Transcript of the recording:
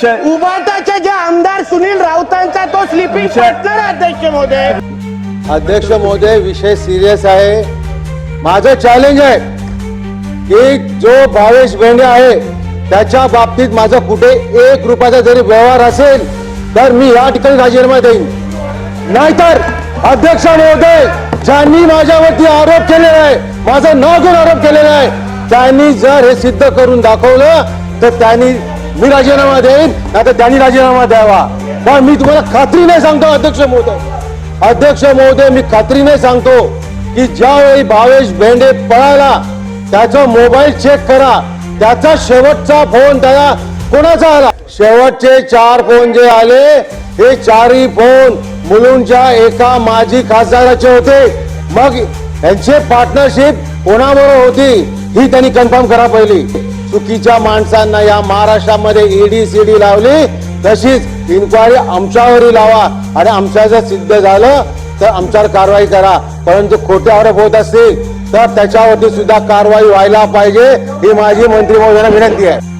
विषय उबाटाचे जे आमदार सुनील राऊतांचा तो स्लिपिंग विषय- पार्टनर अध्यक्ष महोदय. अध्यक्ष महोदय विषय सिरियस आहे. माझं चॅलेंज आहे की जो भावेश बेंडे आहे त्याच्या बाबतीत माझं कुठे एक रुपयाचा जरी व्यवहार असेल तर मी या ठिकाणी राजीनामा देईन. नाहीतर अध्यक्ष महोदय ज्यांनी माझ्यावरती आरोप केलेला आहे माझं नाव घेऊन आरोप केलेला आहे त्यांनी जर हे सिद्ध करून दाखवलं तर त्यांनी मी राजीनामा देईन नाही त्यांनी राजीनामा द्यावा. पण मी तुम्हाला खात्रीने सांगतो अध्यक्ष महोदय. अध्यक्ष महोदय मी खात्रीने सांगतो की ज्यावेळी भावेश भेंडे पळाला त्याचा मोबाईल चेक करा. त्याचा शेवटचा फोन त्याला कोणाचा आला? शेवटचे चार फोन जे आले हे चारही फोन मुलुंडच्या एका माजी खासदाराचे होते. मग यांचे पार्टनरशिप कोणाबरोबर होती? ही त्यांनी कन्फर्म करा पहिली. चुकीच्या माणसांना या महाराष्ट्रामध्ये ईडी सीडी लावली तशीच इन्क्वायरी आमच्यावरही लावा. आणि आमच्या जर सिद्ध झालं तर आमच्यावर कारवाई करा. परंतु खोटे आरोप होत असतील तर त्याच्यावरती सुद्धा कारवाई व्हायला पाहिजे ही माझी मंत्री महोदयांना विनंती आहे.